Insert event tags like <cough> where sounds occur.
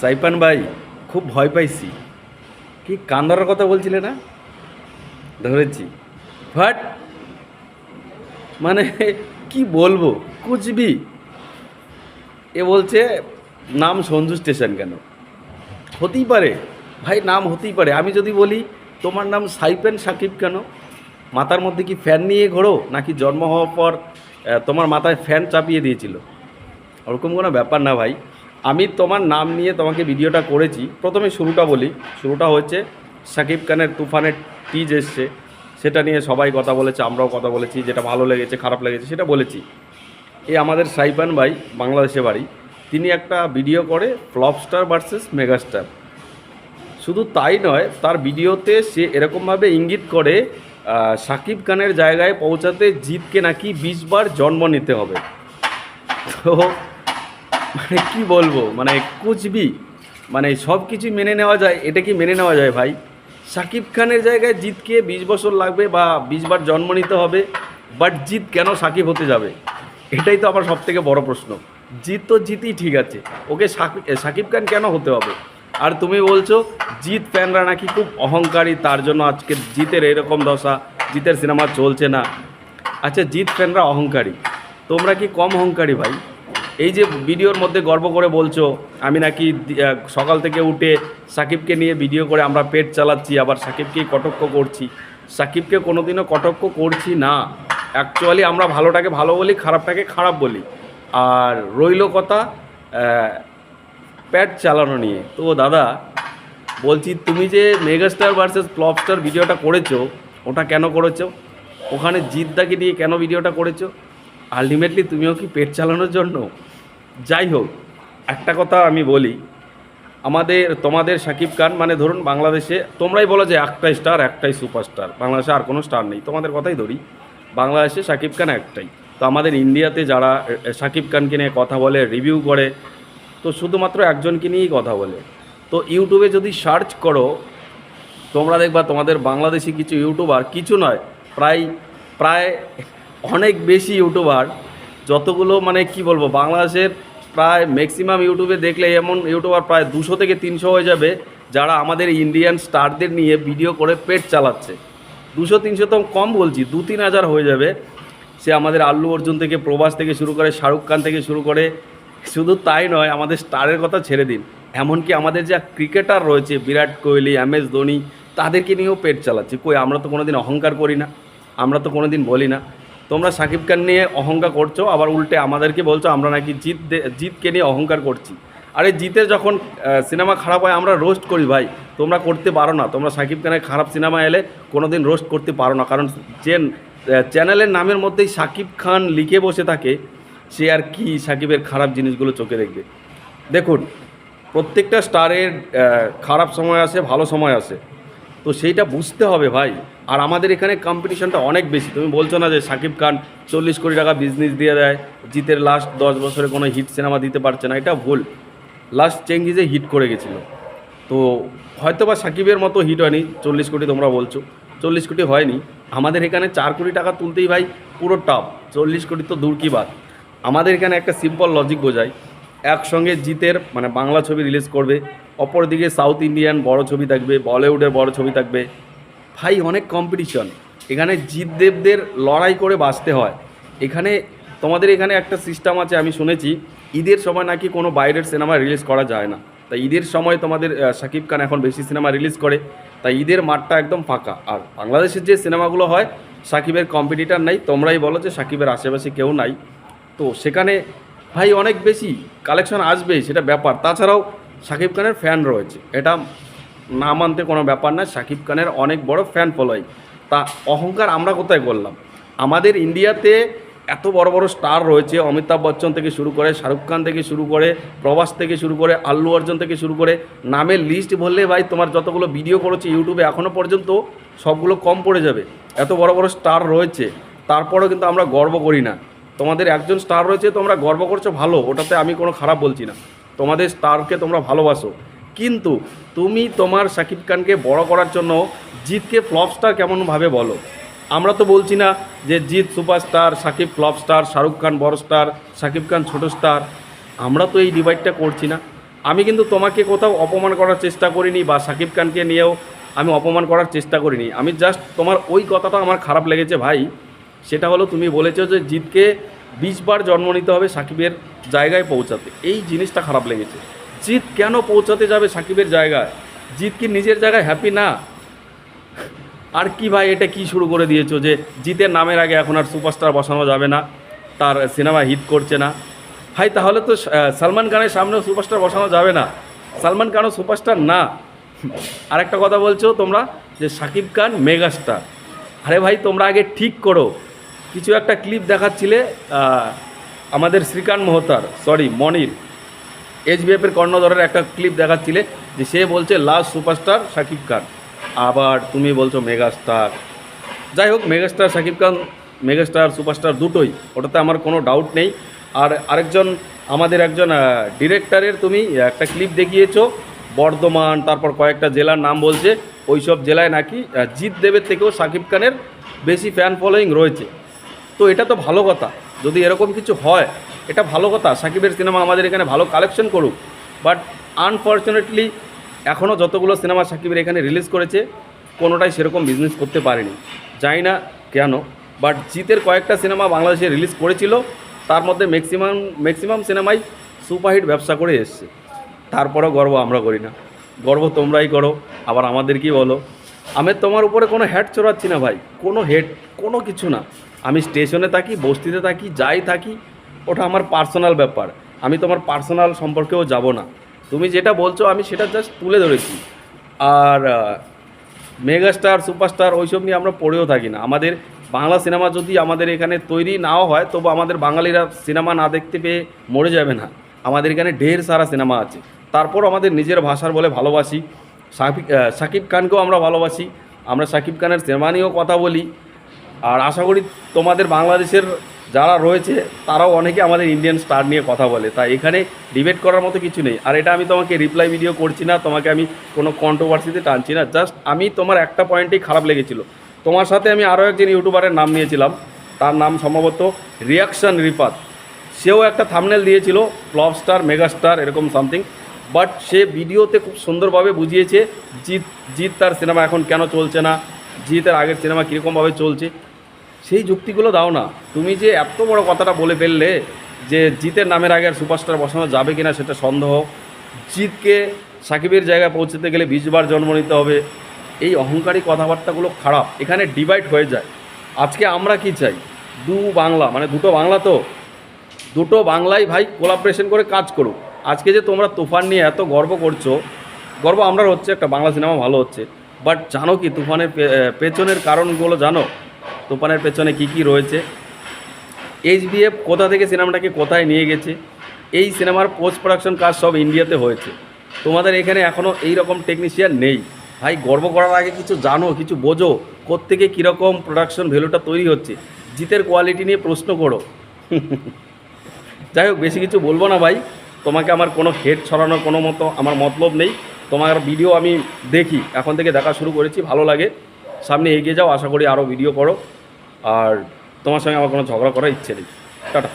Saipan ভাই, খুব ভয় পাইছি। কি কান ধরার কথা বলছিলে না? ধরেছি। বাট মানে কি বলব, কুচবি। এ বলছে, নাম সঞ্জু স্টেশন কেন? হতেই পারে। ভাই, নাম হতেই পারে। আমি যদি বলি, তোমার নাম সাইপেন সাকিব কেন? মাথার মধ্যে কি ফ্যান নিয়ে ঘোরো? নাকি জন্ম হওয়ার পর তোমার মাথায় ফ্যান চাপিয়ে দিয়েছিল? ওরকম কোনো ব্যাপার না ভাই। আমি তোমার নাম নিয়ে তোমাকে ভিডিওটা করেছি। প্রথমে শুরুটা বলি। শুরুটা হচ্ছে সাকিব খানের তুফানের টিজ এসছে। সেটা নিয়ে সবাই কথা বলেছে, আমরাও কথা বলেছি। যেটা ভালো লেগেছে, খারাপ লেগেছে, সেটা বলেছি। এই আমাদের সাইপান ভাই, বাংলাদেশে বাড়ি। তিনি একটা ভিডিও করে ফ্লপস্টার ভার্সেস মেগাস্টার শুধু তাই নয়, তার ভিডিওতে সে এরকমভাবে ইঙ্গিত করে সাকিব খানের জায়গায় পৌঁছাতে জিতকে নাকি বিশবার জন্ম নিতে হবে। তো মানে কি বলব? মানে কুচবি মানে সব কিছু মেনে নেওয়া যায়, এটা কি মেনে নেওয়া যায় ভাই? সাকিব খানের জায়গায় জিতকে বিশ বছর লাগবে বা বিশ বার জন্ম নিতে হবে বাট জিত কেন সাকিব হতে যাবে? এটাই তো আমার সব থেকে বড় প্রশ্ন। জিত তো জিতই ঠিক আছে, ওকে সাকিব সাকিব খান কেন হতে হবে? আর তুমি বলছো, জিত ফ্যানরা নাকি খুব অহংকারী, তার জন্য আজকে জিতের এরকম দশা, জিতের সিনেমা চলছে না। আচ্ছা জিত ফ্যানরা অহংকারী, তোমরা কি কম অহংকারী ভাই? এই যে ভিডিওর মধ্যে গর্ব করে বলছো, আমি নাকি সকাল থেকে উঠে সাকিবকে নিয়ে ভিডিও করে আমরা পেট চালাচ্ছি, আবার সাকিবকেই কটক্ষ করছি। সাকিবকে কোনোদিনও কটক্ষ করছি না। অ্যাকচুয়ালি আমরা ভালোটাকে ভালো বলি, খারাপটাকে খারাপ বলি। আর রইল কথা প্যাট চালানো নিয়ে। তো দাদা, বলছি তুমি যে মেগাস্টার ভার্সেস ফ্লপস্টার ভিডিওটা করেছ, ওটা কেন করেছ? ওখানে জিদ্দাকে নিয়ে কেন ভিডিওটা করেছ? আলটিমেটলি তুমিও কি পেট চালানোর জন্য? যাই হোক একটা কথা আমি বলি। আমাদের, তোমাদের সাকিব খান মানে ধরুন বাংলাদেশে, তোমরাই বলো যে একটাই স্টার একটাই সুপারস্টার বাংলাদেশে আর কোনো স্টার নেই। তোমাদের কথাই ধরি। বাংলাদেশে সাকিব খান একটাই। তো আমাদের ইন্ডিয়াতে যারা সাকিব খানকে নিয়ে কথা বলে রিভিউ করে, তো শুধুমাত্র একজনকে নিয়েই কথা বলে। তো ইউটিউবে যদি সার্চ করো, তোমরা দেখবা তোমাদের বাংলাদেশি কিছু ইউটিউবার, কিছু নয়, প্রায় প্রায় অনেক বেশি ইউটিউবার যতগুলো মানে কি বলব, বাংলাদেশের প্রায় ম্যাক্সিমাম ইউটিউবে দেখলে এমন ইউটিউবার প্রায় দুশো থেকে তিনশো হয়ে যাবে যারা আমাদের ইন্ডিয়ান স্টারদের নিয়ে ভিডিও করে পেট চালাচ্ছে। দুশো, তিনশো তো কম বলছি, দু, তিন হাজার হয়ে যাবে। সে আমাদের আল্লু অর্জুন থেকে, প্রভাস থেকে শুরু করে, শাহরুখ খান থেকে শুরু করে, শুধু তাই নয়, আমাদের স্টারের কথা ছেড়ে দিন। এমনকি আমাদের যা ক্রিকেটার রয়েছে, বিরাট কোহলি, এম এস ধোনি, তাদেরকে নিয়েও পেট চালাচ্ছে। কই, আমরা তো কোনোদিন অহংকার করি না, আমরা তো কোনো দিন বলি না। তোমরা সাকিব খান নিয়ে অহংকার করছ, আবার উল্টে আমাদেরকে বলছো, আমরা নাকি জিত জিতকে নিয়ে অহংকার করছি। আরে জিতের যখন সিনেমা খারাপ হয়, আমরা রোস্ট করি ভাই। তোমরা করতে পারো না। তোমরা সাকিব খানের খারাপ সিনেমা এলে কোনো দিন রোস্ট করতে পারো না। কারণ যে চ্যানেলের নামের মধ্যেই সাকিব খান লিখে বসে থাকে, সে আর কি সাকিবের খারাপ জিনিসগুলো চোখে দেখবে। দেখুন, প্রত্যেকটা স্টারের খারাপ সময় আসে, ভালো সময় আসে। তো সেইটা বুঝতে হবে ভাই। আর আমাদের এখানে কম্পিটিশনটা অনেক বেশি। তুমি বলছো না যে সাকিব খান চল্লিশ কোটি টাকা বিজনেস দিয়ে দেয়, জিতের লাস্ট দশ বছরে কোনো হিট সিনেমা দিতে পারছে না, এটা ভুল। লাস্ট চেঙ্গিজে হিট করে গেছিল। তো হয়তো বা সাকিবের মতো হিট হয়নি, চল্লিশ কোটি তোমরা বলছো। চল্লিশ কোটি হয়নি। আমাদের এখানে চার কোটি টাকা তুলতেই ভাই পুরো টাপ চল্লিশ কোটি তো দূর কি বাদ আমাদের এখানে একটা সিম্পল লজিক বোঝায়। একসঙ্গে জিতের মানে বাংলা ছবি রিলিজ করবে অপরদিকে সাউথ ইন্ডিয়ান বড় ছবি থাকবে, বলিউডের বড় ছবি থাকবে। ভাই, অনেক কম্পিটিশন এখানে জিৎ দেবদের লড়াই করে বাঁচতে হয়। এখানে তোমাদের এখানে একটা সিস্টেম আছে, আমি শুনেছি, ঈদের সময় নাকি কোনো বাইরের সিনেমা রিলিজ করা যায় না। তাই ঈদের সময় তোমাদের শাকিব খান এখন বেশি সিনেমা রিলিজ করে। তাই ঈদের মাঠটা একদম ফাঁকা। আর বাংলাদেশের যে সিনেমাগুলো হয় সাকিবের কম্পিটিটার নাই। তোমরাই বলো যে সাকিবের আশেপাশে কেউ নাই। তো সেখানে ভাই, অনেক বেশি কালেকশন আসবে, সেটা ব্যাপার। তাছাড়াও সাকিব খানের ফ্যান রয়েছে। এটা না মানতে কোনো ব্যাপার না সাকিব খানের অনেক বড় ফ্যান ফলোয়িং তা অহংকার আমরা কোথায় করলাম? আমাদের ইন্ডিয়াতে এত বড় বড় স্টার রয়েছে, অমিতাভ বচ্চন থেকে শুরু করে শাহরুখ খান থেকে শুরু করে, প্রভাস থেকে শুরু করে, আল্লু অর্জুন থেকে শুরু করে, নামের লিস্ট বললে ভাই তোমার যতগুলো ভিডিও করেছে ইউটিউবে এখনও পর্যন্ত সবগুলো কম পড়ে যাবে। এত বড় বড় স্টার রয়েছে, তারপরেও কিন্তু আমরা গর্ব করি না। তোমাদের একজন স্টার রয়েছে, তোমরা গর্ব করছ, ভালো, ওটাতে আমি কোনো খারাপ বলছি না। তোমাদের স্টারকে তোমরা ভালোবাসো। কিন্তু তুমি তোমার শাকিব খানকে বড় করার জন্য জিতকে ফ্লপ স্টার কেমনভাবে বলো? আমরা তো বলছি না যে Jeet superstar Shakib flop star Shahrukh Khan বড় স্টার সাকিব খান ছোট স্টার আমরা তো এই ডিভাইডটা করছি না। আমি কিন্তু তোমাকে কোথাও অপমান করার চেষ্টা করিনি বা সাকিব খানকে নিয়েও আমি অপমান করার চেষ্টা করিনি। আমি জাস্ট তোমার ওই কথাটা আমার খারাপ লেগেছে ভাই। সেটা হলো তুমি বলেছ যে জিতকে বিশবার জন্ম নিতে হবে সাকিবের জায়গায় পৌঁছাতে। এই জিনিসটা খারাপ লেগেছে। জিত কেন পৌঁছাতে যাবে সাকিবের জায়গায়? জিত কি নিজের জায়গায় হ্যাপি না? আর কি ভাই, এটা কি শুরু করে দিয়েছ যে জিতের নামের আগে এখন আর সুপারস্টার বসানো যাবে না? তার সিনেমা হিট করছে না। ভাই, তাহলে তো সালমান খানের সামনেও সুপারস্টার বসানো যাবে না। সালমান খানও সুপারস্টার না। আর একটা কথা বলছো তোমরা যে সাকিব খান মেগাস্টার আরে ভাই, তোমরা আগে ঠিক করো। কিছু একটা ক্লিপ দেখাচ্ছিলে আমাদের শ্রীকান্ত মোহতার সরি মনির এইচবিএফের কর্ণধরের একটা ক্লিপ দেখাচ্ছিলে, যে সে বলছে লাস্ট সুপারস্টার শাকিব খান। আবার তুমি বলছো মেগাস্টার যাই হোক megastar Shakib Khan megastar superstar দুটোই, ওটাতে আমার কোনো ডাউট নেই। আর আরেকজন, আমাদের একজন ডিরেক্টরের তুমি একটা ক্লিপ দেখিয়েছো, বর্ধমান, তারপর কয়েকটা জেলার নাম বলছে ওই সব জেলায় নাকি জিৎ দেবের থেকেও শাকিব খানের বেশি ফ্যান ফলোয়িং রয়েছে। তো এটা তো ভালো কথা। যদি এরকম কিছু হয়, এটা ভালো কথা। সাকিবের সিনেমা আমাদের এখানে ভালো কালেকশন করুক। বাট আনফর্চুনেটলি এখনও যতগুলো সিনেমা সাকিবের এখানে রিলিজ করেছে, কোনোটাই সেরকম বিজনেস করতে পারেনি। জানি না কেন বাট জিতের কয়েকটা সিনেমা বাংলাদেশে রিলিজ করেছিল, তার মধ্যে ম্যাক্সিমাম ম্যাক্সিমাম সিনেমাই সুপারহিট ব্যবসা করে এসছে। তারপরেও গর্ব আমরা করি না। গর্ব তোমরাই করো, আবার আমাদেরকেই বলো। আমি তোমার উপরে কোনো হেড চড়াচ্ছি না ভাই, কোনো হেড কোনো কিছু না। আমি স্টেশনে থাকি, বস্তিতে থাকি, যাই থাকি, ওটা আমার পার্সোনাল ব্যাপার। আমি তোমার পার্সোনাল সম্পর্কেও যাব না। তুমি যেটা বলছো, আমি সেটা জাস্ট তুলে ধরেছি। আর মেগাস্টার সুপারস্টার ওইসব নিয়ে আমরা পড়েও থাকি না। আমাদের বাংলা সিনেমা যদি আমাদের এখানে তৈরি নাও হয়, তবু আমাদের বাঙালিরা সিনেমা না দেখতে পেয়ে মরে যাবে না। আমাদের এখানে ঢের সারা সিনেমা আছে। তারপর আমাদের নিজের ভাষার বলে ভালোবাসি। সাকিব খানকেও আমরা ভালোবাসি। আমরা সাকিব খানের সিনেমা নিয়েও কথা বলি। আর আশা করি তোমাদের বাংলাদেশের যারা রয়েছে, তারাও অনেকে আমাদের ইন্ডিয়ান স্টার নিয়ে কথা বলে। তাই এখানে ডিবেট করার মতো কিছু নেই। আর এটা আমি তোমাকে রিপ্লাই ভিডিও করছি না, তোমাকে আমি কোনো কন্ট্রোভার্সিতে টানছি না। জাস্ট আমি তোমার একটা পয়েন্টেই খারাপ লেগেছিল। তোমার সাথে আমি আরও একজন ইউটিউবারের নাম নিয়েছিলাম। তার নাম সম্ভবত রিয়াকশন রিপাত সেও একটা থামনেল দিয়েছিল ফ্লপ স্টার মেগাস্টার এরকম সামথিং বাট সে ভিডিওতে খুব সুন্দরভাবে বুঝিয়েছে জিৎ জিৎ তার সিনেমা এখন কেন চলছে না, জিতের আগের সিনেমা কীরকমভাবে চলছে। সেই যুক্তিগুলো দাও না। তুমি যে এত বড় কথাটা বলে ফেললে যে জিতের নামের আগে আর সুপারস্টার বসানো যাবে কি না সেটা সন্দেহ। জিতকে সাকিবের জায়গায় পৌঁছতে গেলে বিশবার জন্ম নিতে হবে। এই অহংকারী কথাবার্তাগুলো খারাপ। এখানে ডিভাইড হয়ে যায়। আজকে আমরা কি চাই? দু বাংলা মানে দুটো বাংলা তো। দুটো বাংলাই ভাই কোলাবরেশন করে কাজ করুক। আজকে যে তোমরা তুফান নিয়ে এত গর্ব করছ, গর্ব আমরা হচ্ছে, একটা বাংলা সিনেমা ভালো হচ্ছে। বাট জানো কি, তুফানের পেছনের কারণগুলো জানো? তুফানের পেছনে কি কি রয়েছে? এইচবিএফ কোথা থেকে সিনেমাটাকে কোথায় নিয়ে গেছে? এই সিনেমার পোস্ট প্রোডাকশন কাজ সব ইন্ডিয়াতে হয়েছে। তোমাদের এখানে এখনও এই রকম টেকনিশিয়ান নেই। ভাই, গর্ব করার আগে কিছু জানো, কিছু বোঝো, কোত্থেকে কীরকম প্রোডাকশন ভ্যালুটা তৈরি হচ্ছে? জিতের কোয়ালিটি নিয়ে প্রশ্ন করো। <laughs> যাই হোক, বেশি কিছু বলব না ভাই। তোমাকে আমার কোনো হেড ছড়ানোর কোনো মতো আমার মতলব নেই। তোমার ভিডিও আমি দেখি। এখন থেকে দেখা শুরু করেছি, ভালো লাগে। সামনে এগিয়ে যাও, আশা করি আরও ভিডিও করো। আর তোমার সঙ্গে আমার কোনো ঝগড়া করার ইচ্ছে নেই। টাটা।